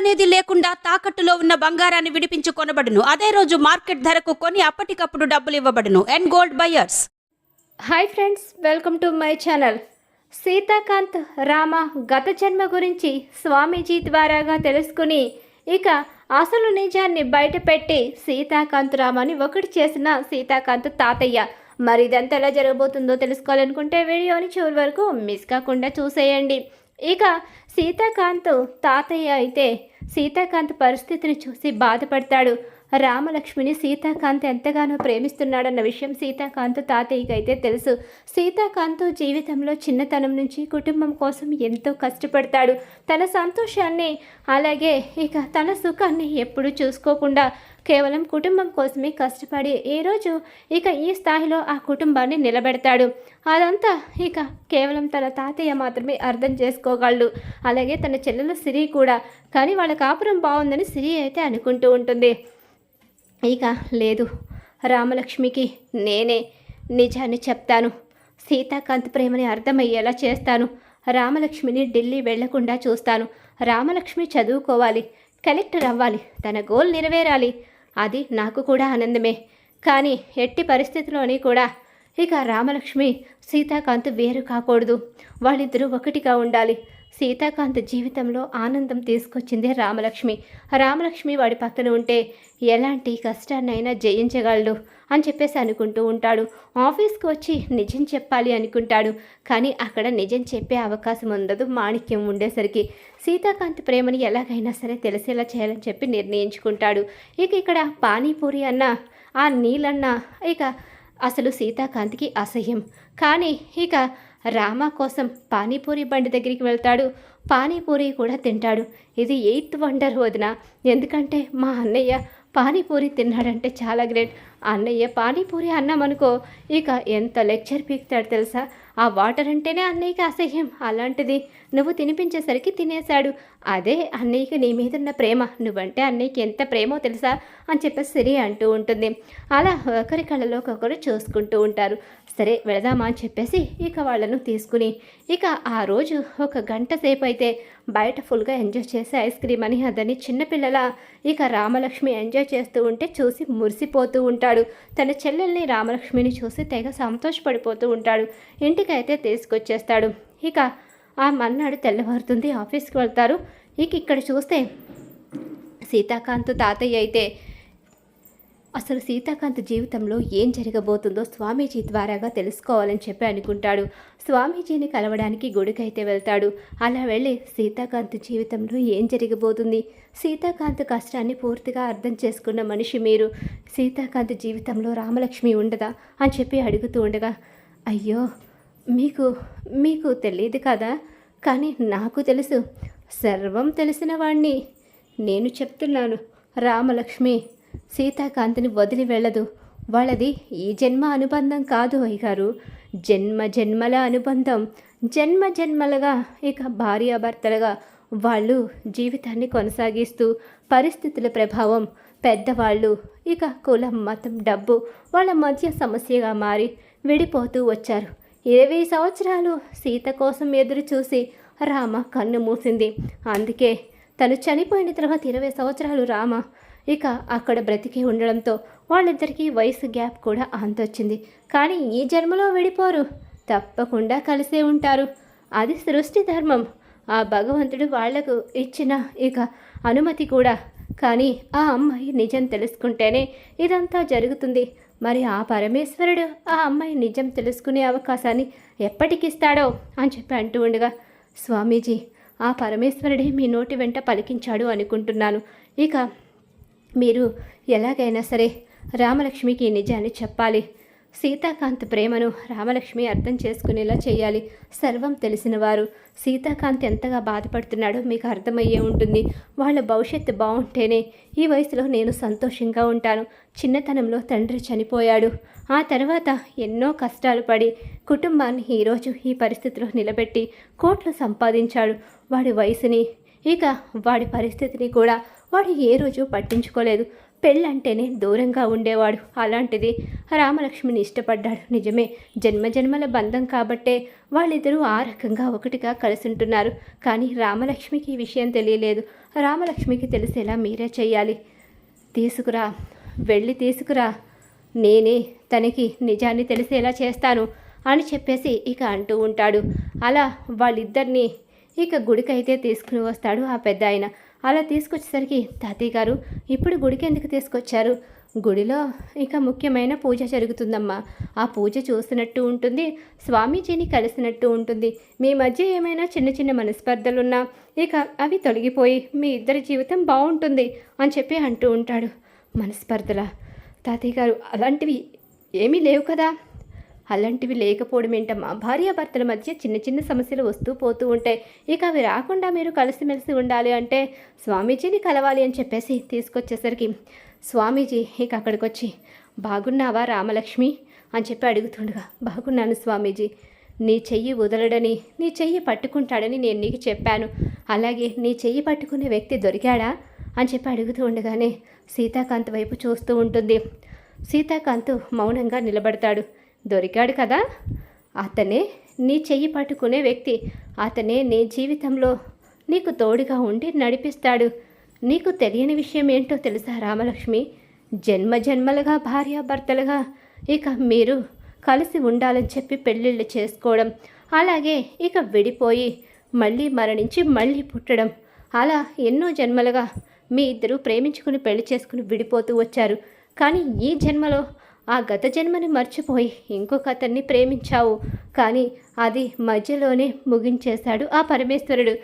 అనేది లేకుండా తాకట్టులో ఉన్న బంగారాన్ని విడిపించి కొనబడును. అదే రోజు మార్కెట్ ధరకు కొని అప్పటికప్పుడు డబ్బులు ఇవ్వబడును. And gold buyers hi friends welcome to my channel Sitakant Rama గత జన్మ గురించి స్వామీజీ ద్వారాగా తెలుసుకుని ఇక అసలు నిజాన్ని బయటపెట్టి సీతాకాంత్ రామని ఒకటి చేసిన సీతాకాంత్ తాతయ్య. మరి ఇదంతా ఎలా జరగబోతుందో తెలుసుకోవాలనుకుంటే వీడియోని చివరి వరకు మిస్ కాకుండా చూసేయండి. ఇక సీతాకాంత్ తాతయ్య అయితే సీతాకాంత్ పరిస్థితిని చూసి బాధపడతాడు. రామలక్ష్మిని సీతాకాంత్ ఎంతగానో ప్రేమిస్తున్నాడన్న విషయం సీతాకాంత్ తాతయ్యకి అయితే తెలుసు. సీతాకాంత్ జీవితంలో చిన్నతనం నుంచి కుటుంబం కోసం ఎంతో కష్టపడతాడు. తన సంతోషాన్ని అలాగే ఇక తన సుఖాన్ని ఎప్పుడూ చూసుకోకుండా కేవలం కుటుంబం కోసమే కష్టపడి ఈరోజు ఇక ఈ స్థాయిలో ఆ కుటుంబాన్ని నిలబెడతాడు. అదంతా ఇక కేవలం తన తాతయ్య మాత్రమే అర్థం చేసుకోగలడు. అలాగే తన చెల్లెలు సిరి కూడా. కానీ వాళ్ళ కాపురం బాగుందని సిరి అయితే అనుకుంటూ ఉంటుంది. ఇక లేదు. రామలక్ష్మికి నేనే నిజాన్ని చెప్తాను. సీతాకాంత్ ప్రేమని అర్థమయ్యేలా చేస్తాను. రామలక్ష్మిని ఢిల్లీ వెళ్ళకుండా చూస్తాను. రామలక్ష్మి చదువుకోవాలి. కలెక్టర్ అవ్వాలి. తన గోల్ నెరవేరాలి. అది నాకు కూడా ఆనందమే. కానీ ఎట్టి పరిస్థితిలోని కూడా ఇక రామలక్ష్మి సీతాకాంత్ వేరు కాకూడదు. వాళ్ళిద్దరూ ఒకటిగా ఉండాలి. సీతాకాంత్ జీవితంలో ఆనందం తీసుకొచ్చిందే రామలక్ష్మి. రామలక్ష్మి వాడి పక్కన ఉంటే ఎలాంటి కష్టాన్నైనా జయించగలడు అని చెప్పేసి అనుకుంటూ ఉంటాడు. ఆఫీస్కి వచ్చి నిజం చెప్పాలి అనుకుంటాడు. కానీ అక్కడ నిజం చెప్పే అవకాశం ఉండదు మాణిక్యం ఉండేసరికి. సీతాకాంత్ ప్రేమని ఎలాగైనా సరే తెలిసేలా చేయాలని చెప్పి నిర్ణయించుకుంటాడు. ఇక ఇక్కడ పానీపూరి అన్న ఆ నీళ్ళన్న ఇక అసలు సీతాకాంత్కి అసహ్యం. కానీ ఇక రామ కోసం పానీపూరి బండి దగ్గరికి వెళ్తాడు. పానీపూరి కూడా తింటాడు. ఇది ఎయిత్ వండర్ వదిన. ఎందుకంటే మా అన్నయ్య పానీపూరి తిన్నాడంటే చాలా గ్రేట్. అన్నయ్య పానీపూరి అన్నామనుకో ఇక ఎంత లెక్చర్ పీక్తాడు తెలుసా? ఆ వాటర్ అంటేనే అన్నయ్యకి అసహ్యం. అలాంటిది నువ్వు తినిపించేసరికి తినేశాడు. అదే అన్నయ్యకి నీ మీద ఉన్న ప్రేమ. నువ్వంటే అన్నయ్యకి ఎంత ప్రేమో తెలుసా? అని చెప్పేసి సిరి అంటూ ఉంటుంది. అలా ఒకరి కళ్ళలోకి ఒకరు చూసుకుంటూ ఉంటారు. సరే వెళదామా అని చెప్పేసి ఇక వాళ్ళను తీసుకుని ఇక ఆ రోజు ఒక గంట సేపు అయితే బయట ఫుల్గా ఎంజాయ్ చేసి ఐస్ క్రీమ్ అని అదని చిన్నపిల్లల ఇక రామలక్ష్మి ఎంజాయ్ చేస్తూ ఉంటే చూసి మురిసిపోతూ ఉంటాడు. తన చెల్లెల్ని రామలక్ష్మిని చూసి తెగ సంతోషపడిపోతూ ఉంటాడు. ఇంటికైతే తీసుకొచ్చేస్తాడు. ఇక ఆ మన్నాడు తెల్లవారుతుంది ఆఫీస్కి వెళ్తారు. ఇక ఇక్కడ చూస్తే సీతాకాంత్ తాతయ్య అయితే అసలు సీతాకాంత్ జీవితంలో ఏం జరగబోతుందో స్వామీజీ ద్వారాగా తెలుసుకోవాలని చెప్పి అనుకుంటాడు. స్వామీజీని కలవడానికి గుడికైతే వెళ్తాడు. అలా వెళ్ళి సీతాకాంత్ జీవితంలో ఏం జరగబోతుంది? సీతాకాంత్ కష్టాన్ని పూర్తిగా అర్థం చేసుకున్న మనిషి మీరు. సీతాకాంత్ జీవితంలో రామలక్ష్మి ఉండదా? అని చెప్పి అడుగుతూ ఉండగా అయ్యో మీకు మీకు తెలియదు కదా? కానీ నాకు తెలుసు. సర్వం తెలిసిన వాణ్ణి. నేను చెప్తున్నాను రామలక్ష్మి. సీతాకాంతిని వదిలి వెళ్ళదు. వాళ్ళది ఈ జన్మ అనుబంధం కాదు అయ్యగారు. జన్మ జన్మల అనుబంధం. జన్మ జన్మలుగా ఇక భార్యాభర్తలుగా వాళ్ళు జీవితాన్ని కొనసాగిస్తూ పరిస్థితుల ప్రభావం పెద్దవాళ్ళు ఇక కులం మతం డబ్బు వాళ్ళ మధ్య సమస్యగా మారి విడిపోతూ వచ్చారు. ఇరవై సంవత్సరాలు సీత కోసం ఎదురు చూసి రామ కన్ను మూసింది. అందుకే తను చనిపోయిన తర్వాత ఇరవై సంవత్సరాలు రామ ఇక అక్కడ బ్రతికి ఉండడంతో వాళ్ళిద్దరికీ వయసు గ్యాప్ కూడా అంతొచ్చింది. కానీ ఈ జన్మలో విడిపోరు. తప్పకుండా కలిసే ఉంటారు. అది సృష్టి ధర్మం. ఆ భగవంతుడు వాళ్ళకు ఇచ్చిన ఇక అనుమతి కూడా. కానీ ఆ అమ్మాయి నిజం తెలుసుకుంటేనే ఇదంతా జరుగుతుంది. మరి ఆ పరమేశ్వరుడు ఆ అమ్మాయి నిజం తెలుసుకునే అవకాశాన్ని ఎప్పటికిస్తాడో అని చెప్పి అంటూ ఉండగా స్వామీజీ ఆ పరమేశ్వరుడే మీ నోటి వెంట పలికించాడు అనుకుంటున్నాను. ఇక మీరు ఎలాగైనా సరే రామలక్ష్మికి ఈ నిజాన్ని చెప్పాలి. సీతాకాంత్ ప్రేమను రామలక్ష్మి అర్థం చేసుకునేలా చేయాలి. సర్వం తెలిసిన వారు సీతాకాంత్ ఎంతగా బాధపడుతున్నాడో మీకు అర్థమయ్యే ఉంటుంది. వాళ్ళ భవిష్యత్తు బాగుంటేనే ఈ వయసులో నేను సంతోషంగా ఉంటాను. చిన్నతనంలో తండ్రి చనిపోయాడు. ఆ తర్వాత ఎన్నో కష్టాలు పడి కుటుంబాన్ని ఈరోజు ఈ పరిస్థితిలో నిలబెట్టి కోట్లు సంపాదించాడు. వాడి వయసుని ఇక వాడి పరిస్థితిని కూడా వాడు ఏ రోజు పట్టించుకోలేదు. పెళ్ళంటేనే దూరంగా ఉండేవాడు. అలాంటిది రామలక్ష్మిని ఇష్టపడ్డాడు. నిజమే జన్మజన్మల బంధం కాబట్టే వాళ్ళిద్దరూ ఆ రకంగా ఒకటిగా కలిసి ఉంటున్నారు కానీ రామలక్ష్మికి ఈ విషయం తెలియలేదు. రామలక్ష్మికి తెలిసేలా మీరే చేయాలి తీసుకురా వెళ్ళి తీసుకురా. నేనే తనకి నిజాన్ని తెలిసేలా చేస్తాను అని చెప్పేసి ఇక అంటూ ఉంటాడు. అలా వాళ్ళిద్దరినీ ఇక గుడికైతే తీసుకుని వస్తాడు ఆ పెద్ద ఆయన అలా తీసుకొచ్చేసరికి తాతయ్య గారు ఇప్పుడు గుడికి ఎందుకు తీసుకొచ్చారు? గుడిలో ఇక ముఖ్యమైన పూజ జరుగుతుందమ్మా. ఆ పూజ చూసినట్టు ఉంటుంది స్వామీజీని కలిసినట్టు ఉంటుంది. మీ మధ్య ఏమైనా చిన్న చిన్న మనస్పర్ధలున్నా ఇక అవి తొలగిపోయి మీ ఇద్దరి జీవితం బాగుంటుంది అని చెప్పి అంటూ ఉంటాడు మనస్పర్ధల. తాతయ్య గారు అలాంటివి ఏమీ లేవు కదా? అలాంటివి లేకపోవడం ఏంటమ్మా? భార్యాభర్తల మధ్య చిన్న చిన్న సమస్యలు వస్తూ పోతూ ఉంటాయి. ఇక అవి రాకుండా మీరు కలిసిమెలిసి ఉండాలి అంటే స్వామీజీని కలవాలి అని చెప్పేసి తీసుకొచ్చేసరికి స్వామీజీ ఇక అక్కడికి వచ్చి బాగున్నావా రామలక్ష్మి? అని చెప్పి అడుగుతుండగా బాగున్నాను స్వామీజీ. నీ చెయ్యి వదలడని నీ చెయ్యి పట్టుకుంటాడని నేను నీకు చెప్పాను. అలాగే నీ చెయ్యి పట్టుకునే వ్యక్తి దొరికాడా? అని చెప్పి అడుగుతూ ఉండగానే సీతాకాంత్ వైపు చూస్తూ ఉంటుంది. సీతాకాంత్ మౌనంగా నిలబడతాడు. దొరికాడు కదా? అతనే నీ చెయ్యి పట్టుకునే వ్యక్తి. అతనే నీ జీవితంలో నీకు తోడుగా ఉండి నడిపిస్తాడు. నీకు తెలియని విషయం ఏంటో తెలుసా రామలక్ష్మి? జన్మ జన్మలుగా భార్యాభర్తలుగా ఇక మీరు కలిసి ఉండాలని చెప్పి పెళ్ళిళ్ళు చేసుకోవడం అలాగే ఇక విడిపోయి మళ్ళీ మరణించి మళ్ళీ పుట్టడం. అలా ఎన్నో జన్మలుగా మీ ఇద్దరు ప్రేమించుకుని పెళ్ళి చేసుకుని విడిపోతూ వచ్చారు. కానీ ఈ జన్మలో ఆ గత జన్మని మర్చిపోయి ఇంకొక అతన్ని ప్రేమించావు. కానీ అది మధ్యలోనే ముగించేశాడు ఆ పరమేశ్వరుడు.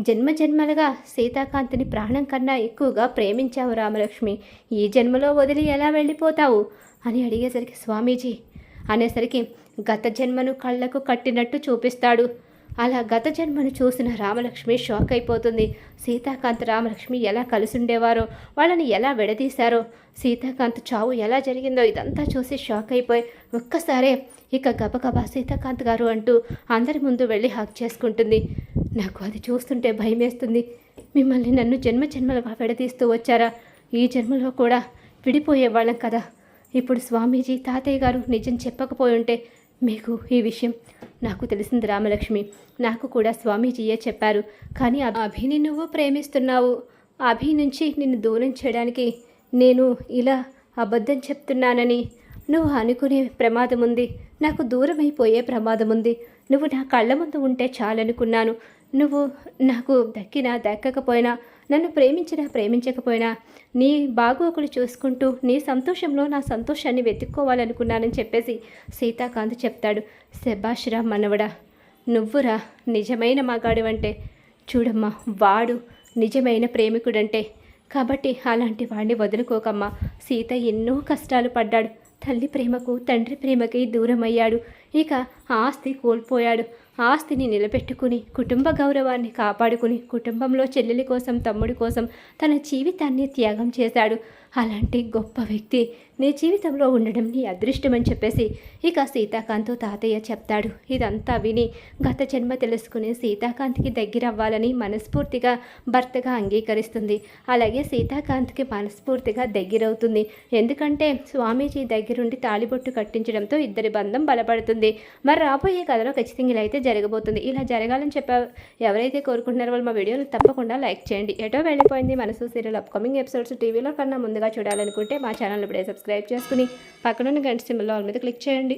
జన్మ జన్మలుగా సీతాకాంతిని ప్రాణం కన్నా ఎక్కువగా ప్రేమించావు రామలక్ష్మి. ఈ జన్మలో వదిలి ఎలా వెళ్ళిపోతావు? అని అడిగేసరికి స్వామీజీ అనేసరికి గత జన్మను కళ్ళకు కట్టినట్టు చూపిస్తాడు. అలా గత జన్మను చూసిన రామలక్ష్మి షాక్ అయిపోతుంది. సీతాకాంత్ రామలక్ష్మి ఎలా కలిసి ఉండేవారో వాళ్ళని ఎలా విడదీశారో సీతాకాంత్ చావు ఎలా జరిగిందో ఇదంతా చూసి షాక్ అయిపోయి ఒక్కసారే ఇక గబగబా సీతాకాంత్ గారు అంటూ అందరి ముందు వెళ్ళి హాక్ చేసుకుంటుంది. నాకు అది చూస్తుంటే భయమేస్తుంది. మిమ్మల్ని నన్ను జన్మ జన్మలుగా విడదీస్తూ వచ్చారా? ఈ జన్మలో కూడా విడిపోయే వాళ్ళం కదా. ఇప్పుడు స్వామీజీ తాతయ్య గారు నిజం చెప్పకపోయి ఉంటే మీకు ఈ విషయం నాకు తెలిసింది రామలక్ష్మి. నాకు కూడా స్వామీజీయే చెప్పారు. కానీ అభిని నువ్వు ప్రేమిస్తున్నావు. అభి నుంచి నిన్ను దూరం చేయడానికి నేను ఇలా అబద్ధం చెప్తున్నానని. నువ్వు అనుకునే ప్రమాదం ఉంది. నాకు దూరం అయిపోయే ప్రమాదం ఉంది. నువ్వు నా కళ్ళ ముందు ఉంటే చాలనుకున్నాను. నువ్వు నాకు దక్కినా దక్కకపోయినా నన్ను ప్రేమించినా ప్రేమించకపోయినా నీ బాగోకులు చూసుకుంటూ నీ సంతోషంలో నా సంతోషాన్ని వెతుక్కోవాలనుకున్నానని చెప్పేసి సీతాకాంత్ చెప్తాడు. శభాష్రా మనవడా నువ్వురా నిజమైన మగాడివంటే. చూడమ్మా వాడు నిజమైన ప్రేమికుడంటే. కాబట్టి అలాంటి వాడిని వదులుకోకమ్మా. సీత ఎన్నో కష్టాలు పడ్డాడు. తల్లి ప్రేమకు తండ్రి ప్రేమకి దూరమయ్యాడు. ఇక ఆస్తి కోల్పోయాడు. ఆస్తిని నిలబెట్టుకుని కుటుంబ గౌరవాన్ని కాపాడుకుని కుటుంబంలో చెల్లెలి కోసం తమ్ముడి కోసం తన జీవితాన్ని త్యాగం చేశాడు. అలాంటి గొప్ప వ్యక్తి నీ జీవితంలో ఉండడం నీ అదృష్టం అని చెప్పేసి ఇక సీతాకాంత్ తాతయ్య చెప్తాడు. ఇదంతా విని గత జన్మ తెలుసుకుని సీతాకాంత్కి దగ్గర అవ్వాలని మనస్ఫూర్తిగా భర్తగా అంగీకరిస్తుంది. అలాగే సీతాకాంత్కి మనస్ఫూర్తిగా దగ్గరవుతుంది. ఎందుకంటే స్వామీజీ దగ్గరుండి తాళిబొట్టు కట్టించడంతో ఇద్దరి బంధం బలపడుతుంది. మరి రాబోయే కథలో ఖచ్చితంగా ఇలా అయితే జరగబోతుంది. ఇలా జరగాలని చెప్పా ఎవరైతే కోరుకుంటున్నారో వాళ్ళు మా వీడియోని తప్పకుండా లైక్ చేయండి. ఎటో వెళ్ళిపోయింది మనసు సీరియల్ అప్కమింగ్ ఎపిసోడ్స్ టీవీలో కన్నా ముందు ముందుగా చూడాలనుకుంటే మా ఛానల్ ఇప్పుడే సబ్స్క్రైబ్ చేసుకుని పక్కనున్న గంట సింబల్ మీద క్లిక్ చేయండి.